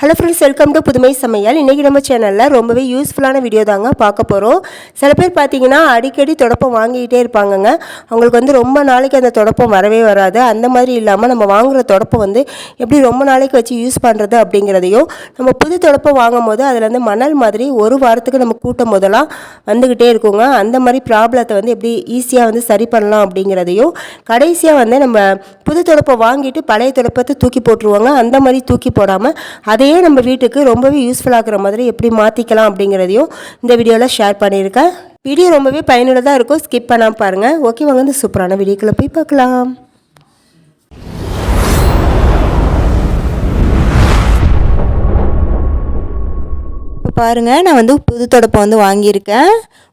Hello friends welcome to புதுமை சமையல் இன்றைக்கி நம்ம சேனலில் ரொம்பவே யூஸ்ஃபுல்லான வீடியோ தாங்க பார்க்க போகிறோம் சில பேர் பார்த்தீங்கன்னா அடிக்கடி தொடப்பம் வாங்கிக்கிட்டே இருப்பாங்கங்க. அவங்களுக்கு வந்து ரொம்ப நாளைக்கு அந்த தொடப்பம் வரவே வராது. அந்த மாதிரி இல்லாமல் நம்ம வாங்குகிற தொடப்பம் வந்து எப்படி ரொம்ப நாளைக்கு வச்சு யூஸ் பண்ணுறது அப்படிங்கிறதையும் நம்ம புது தொடப்பம் வாங்கும் போது அதில் வந்து மணல் மாதிரி ஒரு வாரத்துக்கு நம்ம கூட்டம் போதெல்லாம் வந்துக்கிட்டே இருக்குங்க. அந்த மாதிரி ப்ராப்ளத்தை வந்து எப்படி ஈஸியாக வந்து சரி பண்ணலாம் அப்படிங்கிறதையும் கடைசியாக வந்து நம்ம புது தொடப்பம் வாங்கிட்டு பழைய தொடப்பத்தை தூக்கி போட்டுருவாங்க. அந்த மாதிரி தூக்கி போடாமல் இதையே நம்ம வீட்டுக்கு ரொம்பவே யூஸ்ஃபுல்லாகிற மாதிரி எப்படி மாற்றிக்கலாம் அப்படிங்கிறதையும் இந்த வீடியோவில் ஷேர் பண்ணியிருக்கேன். வீடியோ ரொம்பவே பயனுள்ளதாக இருக்கும். ஸ்கிப் பண்ணாமல் பாருங்கள் ஓகே வாங்க இந்த சூப்பரான வீடியோக்குள்ளே போய் பார்க்கலாம். இப்போ பாருங்கள் நான் வந்து புது தொடப்பம் வந்து வாங்கியிருக்கேன்.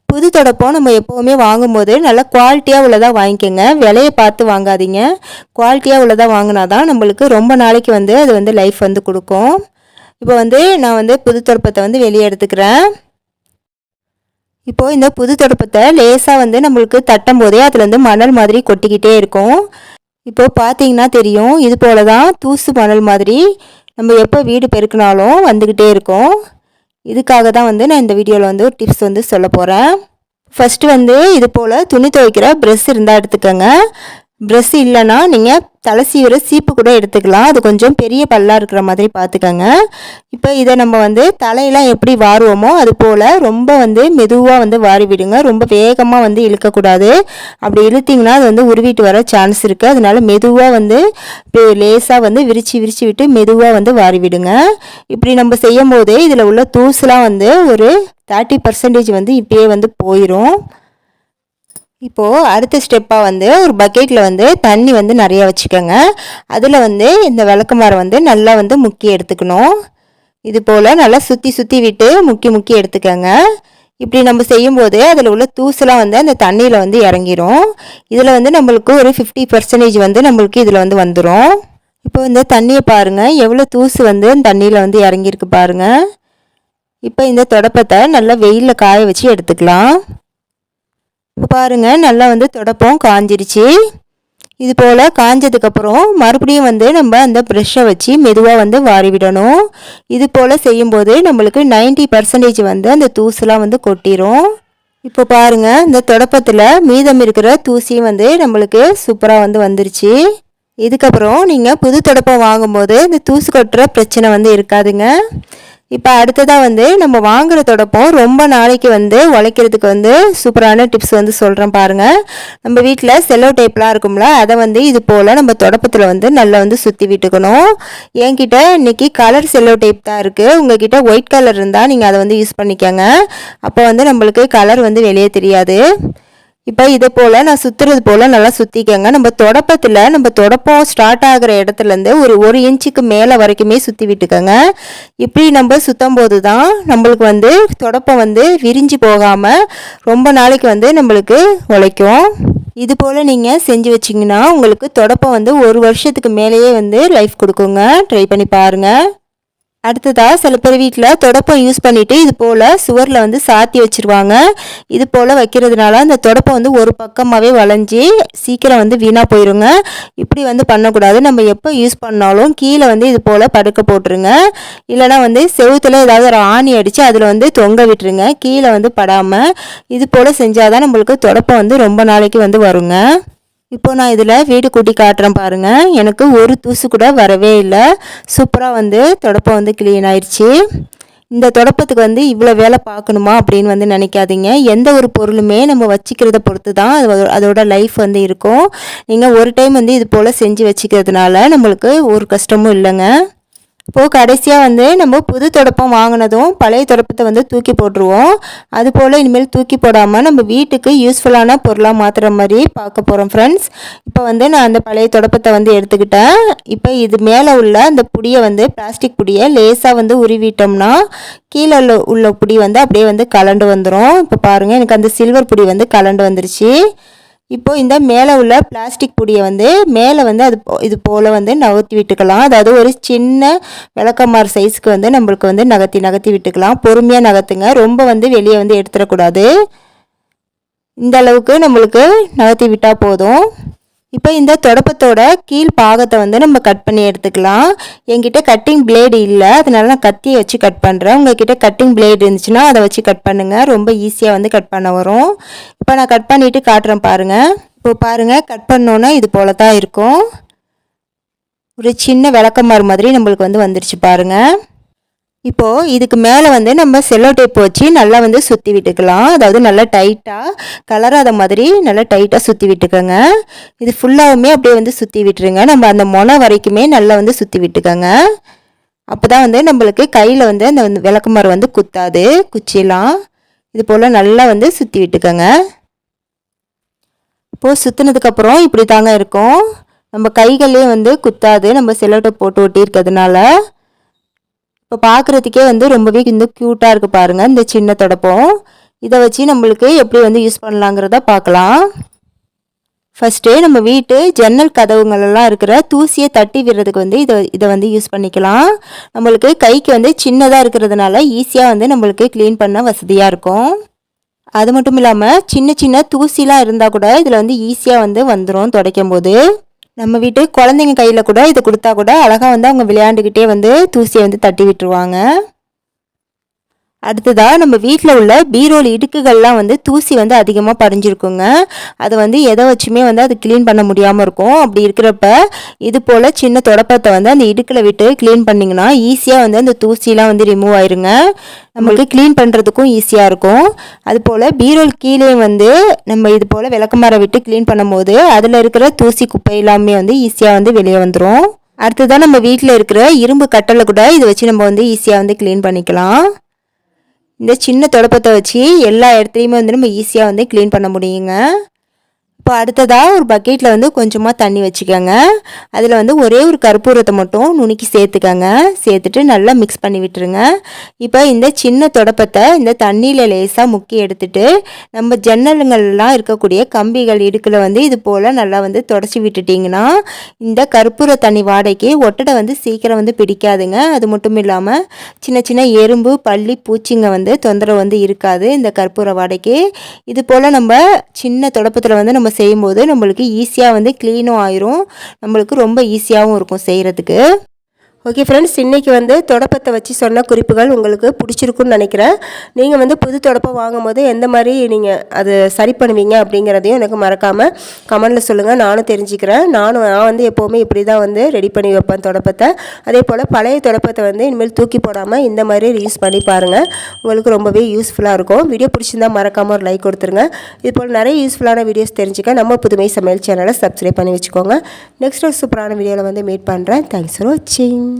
புது தொடப்பம் நம்ம எப்போவுமே வாங்கும்போது நல்லா குவாலிட்டியாக உள்ளதாக வாங்கிக்கோங்க. விலையை பார்த்து வாங்காதீங்க. குவாலிட்டியாக உள்ளதாக வாங்கினா தான் நம்மளுக்கு ரொம்ப நாளைக்கு வந்து அது வந்து லைஃப் வந்து கொடுக்கும். இப்போ வந்து நான் வந்து புது தொடப்பத்தை வந்து வெளியே எடுத்துக்கிறேன். இப்போது இந்த புது தொடப்பத்தை லேசாக வந்து நம்மளுக்கு தட்டும் போதே அதில் வந்து மணல் மாதிரி கொட்டிக்கிட்டே இருக்கும். இப்போது பார்த்தீங்கன்னா தெரியும் இது போல தான் தூசு மணல் மாதிரி நம்ம எப்போ வீடு பெருக்கினாலும் வந்துக்கிட்டே இருக்கும். இதுக்காக தான் வந்து நான் இந்த வீடியோவில் வந்து ஒரு டிப்ஸ் வந்து சொல்ல போகிறேன் ஃபஸ்ட்டு வந்து இது போல் துணி துவைக்கிற ப்ரெஷ் இருந்தால் எடுத்துக்கோங்க. ப்ரெஷ் இல்லைன்னா நீங்கள் தலை சீவிர சீப்பு கூட எடுத்துக்கலாம். அது கொஞ்சம் பெரிய பல்லாக இருக்கிற மாதிரி பார்த்துக்கோங்க. இப்போ இதை நம்ம வந்து தலையெல்லாம் எப்படி வாருவோமோ அது போல் ரொம்ப வந்து மெதுவாக வந்து வாரி விடுங்க. ரொம்ப வேகமாக வந்து இழுக்கக்கூடாது. அப்படி இழுத்திங்கன்னா அது வந்து உருவிட்டு வர சான்ஸ் இருக்குது அதனால மெதுவாக வந்து லேசாக வந்து விரித்து விரித்து விட்டு மெதுவாக வந்து வாரி விடுங்க. இப்படி நம்ம செய்யும் போதே இதில் உள்ள தூசுலாம் வந்து ஒரு தேர்ட்டி பர்சன்டேஜ் வந்து இப்பயே வந்து போயிடும் இப்போது அடுத்த ஸ்டெப்பாக வந்து ஒரு பக்கெட்டில் வந்து தண்ணி வந்து நிறையா வச்சுக்கோங்க. அதில் வந்து இந்த விளக்குமாரை வந்து நல்லா வந்து முக்கி எடுத்துக்கணும். இது போல் நல்லா சுற்றி சுற்றி விட்டு முக்கி முக்கி எடுத்துக்கோங்க. இப்படி நம்ம செய்யும்போது அதில் உள்ள தூசெலாம் வந்து அந்த தண்ணியில் வந்து இறங்கிரும். இதில் வந்து நம்மளுக்கு ஒரு ஃபிஃப்டி பர்சன்டேஜ் வந்து நம்மளுக்கு இதில் வந்து வந்துடும் இப்போ இந்த தண்ணியை பாருங்கள் எவ்வளோ தூசு வந்து தண்ணியில் வந்து இறங்கியிருக்கு பாருங்கள் இப்போ இந்த தொடப்பத்தை நல்லா வெயிலில் காய வச்சு எடுத்துக்கலாம். இப்போ பாருங்கள் நல்லா வந்து துடப்பம் காஞ்சிருச்சு. இது போல் காஞ்சதுக்கப்புறம் மறுபடியும் வந்து நம்ம அந்த ப்ரெஷ்ஷை வச்சு மெதுவாக வந்து வாரி விடணும். இது போல் செய்யும்போது நம்மளுக்கு நைன்ட்டி பர்சன்டேஜ் வந்து அந்த தூசுலாம் வந்து கொட்டிடும் இப்போ பாருங்கள் இந்த தொடப்பத்தில் மீதம் இருக்கிற தூசியும் வந்து நம்மளுக்கு சூப்பராக வந்து வந்துருச்சு. இதுக்கப்புறம் நீங்கள் புது தொடப்பம் வாங்கும்போது இந்த தூசு கொட்டுற பிரச்சனை வந்து இருக்காதுங்க. இப்போ அடுத்ததாக வந்து நம்ம வாங்குற தொடப்பம் ரொம்ப நாளைக்கு வந்து உழைக்கிறதுக்கு வந்து சூப்பரான டிப்ஸ் வந்து சொல்கிறேன் பாருங்கள் நம்ம வீட்டில் செல்லோ டேப்லாம் இருக்கும்ல அதை வந்து இது போல் நம்ம தொடப்பத்தில் வந்து நல்லா வந்து சுற்றி விட்டுக்கணும். என்கிட்ட இன்றைக்கி கலர் செல்லோ டேப் தான் இருக்குது உங்ககிட்ட ஒயிட் கலர் இருந்தால் நீங்கள் அதை வந்து யூஸ் பண்ணிக்கோங்க. அப்போ வந்து நம்மளுக்கு கலர் வந்து வெளியே தெரியாது. இப்போ இதை போல் நான் சுற்றுறது போல் நல்லா சுற்றிக்கங்க நம்ம தொடப்பத்தில் நம்ம தொடப்பம் ஸ்டார்ட் ஆகிற இடத்துலேருந்து ஒரு ஒரு இன்ச்சுக்கு மேலே வரைக்குமே சுற்றி விட்டுக்கோங்க. இப்படி நம்ம சுற்றும் போது தான் நம்மளுக்கு வந்து தொடப்பம் வந்து விரிஞ்சு போகாமல் ரொம்ப நாளைக்கு வந்து நம்மளுக்கு உழைக்கும். இது போல் நீங்கள் செஞ்சு வச்சிங்கன்னா உங்களுக்கு தொடப்பம் வந்து ஒரு வருஷத்துக்கு மேலேயே வந்து லைஃப் கொடுக்குங்க. ட்ரை பண்ணி பாருங்கள் அடுத்ததாக சில பேர் வீட்டில் தொடப்பம் யூஸ் பண்ணிவிட்டு இது போல் சுவரில் வந்து சாத்தி வச்சுருவாங்க. இது போல் வைக்கிறதுனால அந்த தொடப்பம் வந்து ஒரு பக்கமாகவே வளைஞ்சி சீக்கிரம் வந்து வீணாக போயிருங்க. இப்படி வந்து பண்ணக்கூடாது. நம்ம எப்போ யூஸ் பண்ணாலும் கீழே வந்து இது போல் படுக்க போட்டுருங்க. இல்லைனா வந்து செவுத்தில் ஏதாவது ஒரு ஆணி அடித்து அதில் வந்து தொங்க விட்டுருங்க. கீழே வந்து படாமல் இது போல் செஞ்சால் தான் நம்மளுக்கு தொடப்பம் வந்து ரொம்ப நாளைக்கு வந்து வருங்க. இப்போ நான் இதில் வீடு கூட்டி காட்டுறேன் பாருங்கள் எனக்கு ஒரு தூசு கூட வரவே இல்லை. சூப்பராக வந்து தொடப்பம் வந்து க்ளீன் ஆயிடுச்சு இந்த தொடப்பத்துக்கு வந்து இவ்வளோ வேலை பார்க்கணுமா அப்படின்னு வந்து நினைக்காதீங்க. எந்த ஒரு பொருளுமே நம்ம வச்சுக்கிறத பொறுத்து தான் அது அதோட லைஃப் வந்து இருக்கும். நீங்கள் ஒரு டைம் வந்து இது போல் செஞ்சு வச்சுக்கிறதுனால நம்மளுக்கு ஒரு கஷ்டமும் இல்லைங்க. இப்போது கடைசியாக வந்து நம்ம புது தொடப்பம் வாங்கினதும் பழைய தொடப்பத்தை வந்து தூக்கி போட்டுருவோம். அதுபோல் இனிமேல் தூக்கி போடாமல் நம்ம வீட்டுக்கு யூஸ்ஃபுல்லான பொருளாக மாற்றுற மாதிரி பார்க்க போகிறோம் ஃப்ரெண்ட்ஸ் இப்போ வந்து நான் அந்த பழைய தொடப்பத்தை வந்து எடுத்துக்கிட்டேன். இப்போ இது மேலே உள்ள அந்த புடியை வந்து பிளாஸ்டிக் புடியை லேசாக வந்து உருவிட்டோம்னா கீழே உள்ள உள்ள புடி வந்து அப்படியே வந்து கலண்டு வந்துடும் இப்போ பாருங்கள் எனக்கு அந்த சில்வர் புடி வந்து கலண்டு வந்துருச்சு. இப்போ இந்த மேலே உள்ள பிளாஸ்டிக் பொடியை வந்து மேலே வந்து அது இது போல் வந்து நகர்த்தி விட்டுக்கலாம். அதாவது ஒரு சின்ன விளக்கமாறு சைஸ்க்கு வந்து நம்மளுக்கு வந்து நகர்த்தி நகர்த்தி விட்டுக்கலாம். பொறுமையாக நகர்த்துங்க. ரொம்ப வந்து வெளியே வந்து எடுத்துடக்கூடாது. இந்த அளவுக்கு நம்மளுக்கு நகர்த்தி விட்டால் போதும். இப்போ இந்த தொடப்பத்தோட கீழ் பாகத்தை வந்து நம்ம கட் பண்ணி எடுத்துக்கலாம். என்கிட்ட கட்டிங் பிளேடு இல்லை. அதனால நான் கத்தியை வச்சு கட் பண்ணுறேன் உங்ககிட்ட கட்டிங் பிளேடு இருந்துச்சுன்னா அதை வச்சு கட் பண்ணுங்கள் ரொம்ப ஈஸியாக வந்து கட் பண்ண வரும். இப்போ நான் கட் பண்ணிவிட்டு காட்டுறேன் பாருங்கள் இப்போ பாருங்கள் கட் பண்ணோன்னா இது போல தான் இருக்கும். ஒரு சின்ன விளக்கமாறு மாதிரி நம்மளுக்கு வந்து வந்துருச்சு பாருங்கள் இப்போது இதுக்கு மேலே வந்து நம்ம செல்லோ டேப் வச்சு நல்லா வந்து சுற்றி விட்டுக்கலாம். அதாவது நல்லா டைட்டாக கலராத மாதிரி நல்லா டைட்டாக சுற்றி விட்டுக்கோங்க. இது ஃபுல்லாகவுமே அப்படியே வந்து சுற்றி விட்டுருங்க. நம்ம அந்த மொனை வரைக்குமே நல்லா வந்து சுற்றி விட்டுக்கோங்க. அப்போ தான் வந்து நம்மளுக்கு கையில் வந்து அந்த வந்து விளக்குமாறு வந்து குத்தாது. குச்சிலாம் இது போல் நல்லா வந்து சுற்றி விட்டுக்கோங்க. இப்போது சுற்றுனதுக்கப்புறம் இப்படி தாங்க இருக்கும். நம்ம கைகளே வந்து குத்தாது. நம்ம செல்லோ டேப் போட்டு ஒட்டி இருக்கிறதுனால இப்போ பார்க்குறதுக்கே வந்து ரொம்பவே இந்த க்யூட்டாக இருக்குது பாருங்கள் இந்த சின்ன தொடப்பம். இதை வச்சு நம்மளுக்கு எப்படி வந்து யூஸ் பண்ணலாங்கிறத பார்க்கலாம். ஃபஸ்ட்டு நம்ம வீட்டு ஜன்னல் கதவுங்களெல்லாம் இருக்கிற தூசியை தட்டி விடுறதுக்கு வந்து இதை இதை வந்து யூஸ் பண்ணிக்கலாம். நம்மளுக்கு கைக்கு வந்து சின்னதாக இருக்கிறதுனால ஈஸியாக வந்து நம்மளுக்கு க்ளீன் பண்ண வசதியாக இருக்கும். அது மட்டும் இல்லாமல் சின்ன சின்ன தூசிலாம் இருந்தால் கூட இதில் வந்து ஈஸியாக வந்து வந்துடும் துடைக்கும் போது நம்ம வீட்டு குழந்தைங்க கையில் கூட இதை கொடுத்தா கூட அழகாக வந்து அவங்க விளையாண்டுக்கிட்டே வந்து தூசியை வந்து தட்டி விட்டுருவாங்க. அடுத்ததாக நம்ம வீட்டில் உள்ள பீரோல் இடுக்குகள்லாம் வந்து தூசி வந்து அதிகமாக பறிஞ்சிருக்குங்க. அது வந்து எதை வச்சுமே வந்து அது க்ளீன் பண்ண முடியாமல் இருக்கும். அப்படி இருக்கிறப்ப இது போல் சின்ன தொடப்பத்தை வந்து அந்த இடுக்கில் விட்டு க்ளீன் பண்ணிங்கன்னா ஈஸியாக வந்து அந்த தூசிலாம் வந்து ரிமூவ் ஆயிருங்க. நம்மளுக்கு க்ளீன் பண்ணுறதுக்கும் ஈஸியாக இருக்கும். அதுபோல் பீரோல் கீழே வந்து நம்ம இது போல் விளக்கமாரை விட்டு க்ளீன் பண்ணும்போது அதில் இருக்கிற தூசி குப்பை எல்லாமே வந்து ஈஸியாக வந்து வெளியே வந்துடும் அடுத்ததான் நம்ம வீட்டில் இருக்கிற இரும்பு கட்டலை கூட இதை வச்சு நம்ம வந்து ஈஸியாக வந்து க்ளீன் பண்ணிக்கலாம். இந்த சின்ன தொடப்பத்தை வச்சு எல்லா இடத்துலையுமே வந்து நம்ம ஈஸியாக வந்து க்ளீன் பண்ண முடியுங்க. இப்போ அடுத்ததாக ஒரு பக்கெட்டில் வந்து கொஞ்சமாக தண்ணி வச்சுக்கோங்க. அதில் வந்து ஒரே ஒரு கற்பூரத்தை மட்டும் நுணுக்கி சேர்த்துக்கோங்க. சேர்த்துட்டு நல்லா மிக்ஸ் பண்ணி விட்டுருங்க. இப்போ இந்த சின்ன தொடப்பத்தை இந்த தண்ணியில் லேசாக முக்கி எடுத்துட்டு நம்ம ஜன்னலுங்கள்லாம் இருக்கக்கூடிய கம்பிகள் இடுக்கில் வந்து இது போல் நல்லா வந்து தொடச்சி விட்டுட்டிங்கன்னா இந்த கற்பூர தண்ணி வாடகைக்கு ஒட்டடை வந்து சீக்கிரம் வந்து பிடிக்காதுங்க. அது மட்டும் இல்லாமல் சின்ன சின்ன எறும்பு பள்ளி பூச்சிங்க வந்து தொந்தரவு வந்து இருக்காது இந்த கற்பூர வாடகைக்கு இது போல் நம்ம சின்ன தொடப்பத்தில் வந்து நம்ம செய்யும்போது நம்மளுக்கு ஈஸியாக வந்து க்ளீனும் ஆயிரும். நம்மளுக்கு ரொம்ப ஈஸியாகவும் இருக்கும் செய்கிறதுக்கு ஓகே ஃப்ரெண்ட்ஸ் இன்றைக்கி வந்து தொடப்பத்தை வச்சு சொன்ன குறிப்புகள் உங்களுக்கு பிடிச்சிருக்குன்னு நினைக்கிறேன். நீங்கள் வந்து புது தொடப்பம் வாங்கும் போது எந்த மாதிரி நீங்கள் அது சரி பண்ணுவீங்க அப்படிங்கிறதையும் எனக்கு மறக்காமல் கமெண்டில் சொல்லுங்கள் நானும் தெரிஞ்சுக்கிறேன். நானும் நான் வந்து எப்போவுமே இப்படி தான் வந்து ரெடி பண்ணி வைப்பேன் தொடப்பத்தை. அதே போல் பழைய தொடப்பத்தை வந்து இனிமேல் தூக்கி போடாமல் இந்த மாதிரி யூஸ் பண்ணி பாருங்கள் உங்களுக்கு ரொம்பவே யூஸ்ஃபுல்லாக இருக்கும். வீடியோ பிடிச்சிருந்தா மறக்காமல் ஒரு லைக் கொடுத்துருங்க. இது போல் நிறைய யூஸ்ஃபுல்லான வீடியோஸ் தெரிஞ்சுக்க நம்ம புதுமை சமையல் சேனலை சப்ஸ்கிரைப் பண்ணி வச்சுக்கோங்க. நெக்ஸ்ட் ஒரு சூப்பரான வீடியோவில் வந்து மீட் பண்ணுறேன் தேங்க்ஸ் ஃபார் வாட்சிங்